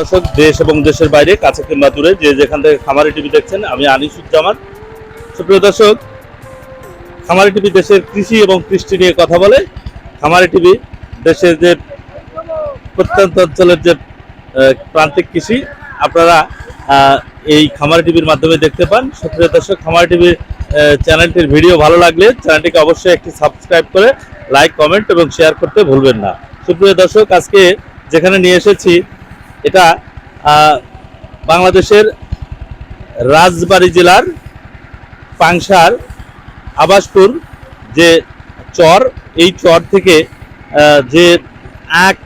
দর্শক, দেশ এবং দেশের বাইরে, কাছে কিংবা দূরে, যে যেখান থেকে খামারি টিভি দেখছেন, আমি আনিসুজ্জামান। সুপ্রিয় দর্শক, খামারি টিভি দেশের কৃষি এবং কৃষ্টি নিয়ে কথা বলে, খামারি টিভি দেশের যে প্রত্যন্ত অঞ্চলের যে প্রান্তিক কৃষি, আপনারা এই খামারি টিভির মাধ্যমে দেখতে পান। সুপ্রিয় দর্শক, খামারি টিভির চ্যানেলটির ভিডিও ভালো লাগলে চ্যানেলটিকে অবশ্যই একটি সাবস্ক্রাইব করে লাইক, কমেন্ট এবং শেয়ার করতে ভুলবেন না। সুপ্রিয় দর্শক, আজকে যেখানে নিয়ে এসেছি এটা বাংলাদেশের রাজবাড়ী জেলার পাংশার আবাসপুর যে চর, এই চর থেকে যে আখ,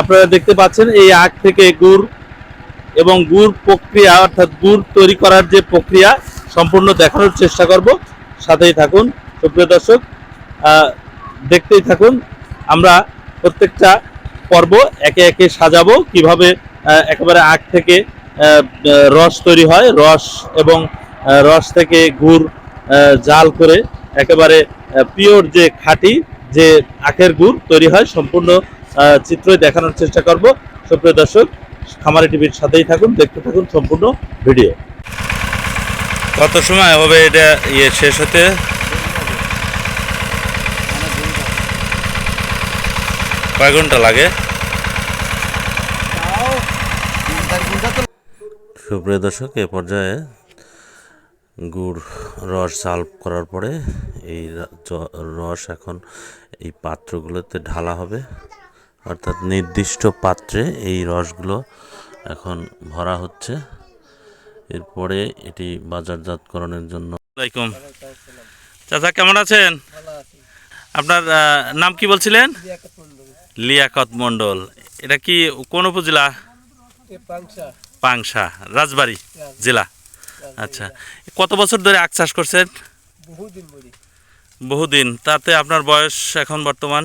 আপনারা দেখতে পাচ্ছেন, এই আখ থেকে গুড় এবং গুড় প্রক্রিয়া, অর্থাৎ গুড় তৈরি করার যে প্রক্রিয়া সম্পূর্ণ দেখানোর চেষ্টা করব। সাথেই থাকুন, সুপ্রিয় দর্শক দেখতেই থাকুন, আমরা প্রত্যেকটা পর্ব, একে একে সাজাবো, কীভাবে একেবারে আখ থেকে রস তৈরি হয়, রস এবং রস থেকে গুড় জাল করে একেবারে পিওর যে খাঁটি, যে আখের গুড় তৈরি হয়, সম্পূর্ণ চিত্রই দেখানোর চেষ্টা করব। সুপ্রিয় দর্শক, খামারি টিভির সাথেই থাকুন, দেখতে থাকুন সম্পূর্ণ ভিডিও। কত সময় হবে এটা ইয়ে শেষ হতে? কয় ঘণ্টা লাগে? সুপ্রিয় দর্শক এ পর্যায়ে গুড় রস জাল করার পরে এই রস এখন এই পাত্রগুলোতে ঢালা হবে। অর্থাৎ নির্দিষ্ট পাত্রে এই রসগুলো এখন ভরা হচ্ছে। এরপরে এটি বাজারজাতকরণের জন্য আসসালামাইকুম চাচা কেমন আছেন? আপনার নাম কি বলছিলেন? লিয়াকত মণ্ডল এটা কি কোন উপজেলা? পাংশা। রাজবাড়ী জেলা। আচ্ছা কত বছর ধরে আখ চাষ করছেন? বহুদিন তাতে আপনার বয়স এখন বর্তমান?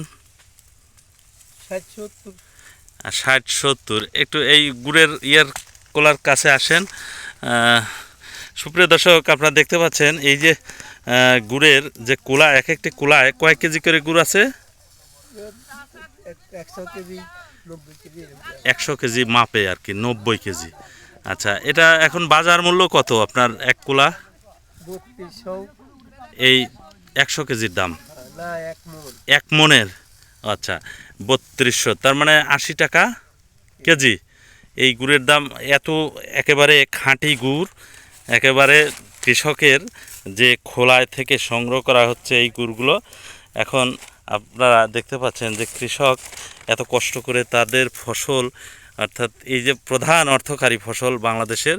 ষাট সত্তর। একটু এই গুড়ের ইয়ের কোলার কাছে আসেন। সুপ্রিয় দর্শক আপনারা দেখতে পাচ্ছেন এই যে গুড়ের যে কোলা এক একটি কোলায় কয়েক কেজি করে গুড় আছে? একশো কেজি নব্বই কেজি একশো কেজি মাপে আর কি নব্বই কেজি। আচ্ছা এটা এখন বাজার মূল্য কত আপনার এক কোলা? এই একশো কেজির দাম? এক এক মনের? আচ্ছা বত্রিশশো। তার মানে আশি টাকা কেজি। এই গুড়ের দাম এত একেবারে খাঁটি গুড় একেবারে কৃষকের যে খোলায় থেকে সংগ্রহ করা হচ্ছে এই গুড়গুলো এখন আপনারা দেখতে পাচ্ছেন যে কৃষক এত কষ্ট করে তাদের ফসল, অর্থাৎ এই যে প্রধান অর্থকারী ফসল বাংলাদেশের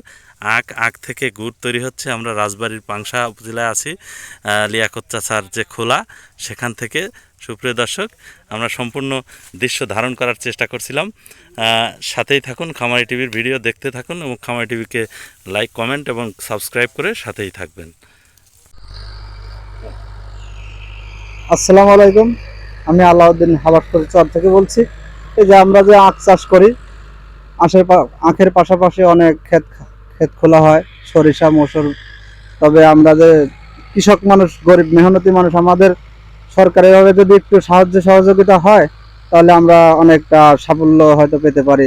আখ আখ থেকে গুড় তৈরি হচ্ছে। আমরা রাজবাড়ির পাংশা উপজেলায় আছি লিয়াকত চাচার যে খোলা, সেখান থেকে সুপ্রিয় দর্শক, আমরা সম্পূর্ণ দৃশ্য ধারণ করার চেষ্টা করছিলাম। সাথেই থাকুন খামারি টিভির ভিডিও, দেখতে থাকুন এবং খামারি টিভিকে লাইক, কমেন্ট এবং সাবস্ক্রাইব করে সাথেই থাকবেন। আসসালামু আলাইকুম। আমি আলাউদ্দিন হাবাসপুর চর থেকে বলছি। এই যে আমরা যে আখ চাষ করি, আশের আখের পাশাপাশি অনেক ক্ষেত ক্ষেত খোলা হয়, সরিষা, মসুর। তবে আমরা যে কৃষক মানুষ, গরিব, মেহনতি মানুষ, আমাদের সরকারিভাবে যদি একটু সাহায্য সহযোগিতা হয়, তাহলে আমরা অনেকটা সাফল্য হয়তো পেতে পারি।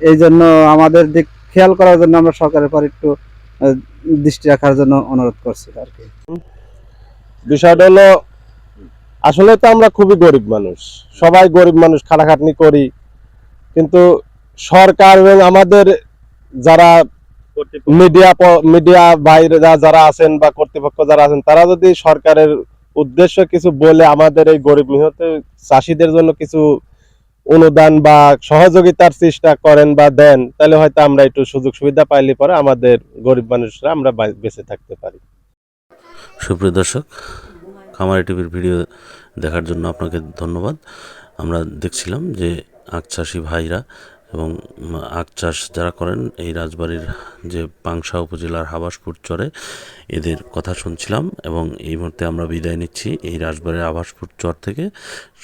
এই জন্য আমাদের দিক খেয়াল করার জন্য আমরা সরকারের পর একটু দৃষ্টি রাখার জন্য অনুরোধ করছি আর কি। বিষয়টা হলো আসলে তো আমরা খুবই গরিব মানুষ। সবাই গরিব মানুষ, খাটাখাটনি করি। কিন্তু সরকার এবং আমাদের যারা মিডিয়া মিডিয়া বাইরেরা যারা আছেন বা কর্তৃপক্ষ যারা আছেন, তারা যদি সরকারের উদ্দেশ্য কিছু বলে আমাদের এই গরিব নিহত চাষিদের জন্য কিছু অনুদান বা সহযোগিতার চেষ্টা করেন বা দেন, তাহলে হয়তো আমরা একটু সুযোগ সুবিধা পাইলে পরে আমাদের গরিব মানুষরা আমরা বেঁচে থাকতে পারি। সুপ্রিয় দর্শক খামারি টিভির ভিডিও দেখার জন্য আপনাকে ধন্যবাদ। আমরা দেখছিলাম যে আখ চাষি ভাইরা এবং আখ চাষ যারা করেন, এই রাজবাড়ির যে পাংশা উপজেলার হাবাসপুর চরে এদের কথা শুনছিলাম এবং এই মুহূর্তে আমরা বিদায় নিচ্ছি এই রাজবাড়ির আবাসপুর চর থেকে।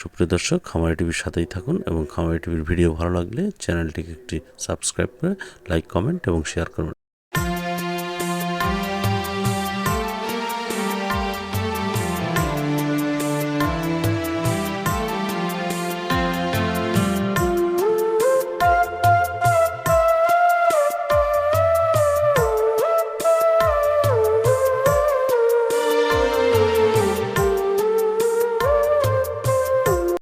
সুপ্রিয় দর্শক, খামারি টিভির সাথেই থাকুন এবং খামারি টিভির ভিডিও ভালো লাগলে চ্যানেলটিকে একটি সাবস্ক্রাইব করে লাইক, কমেন্ট এবং শেয়ার করুন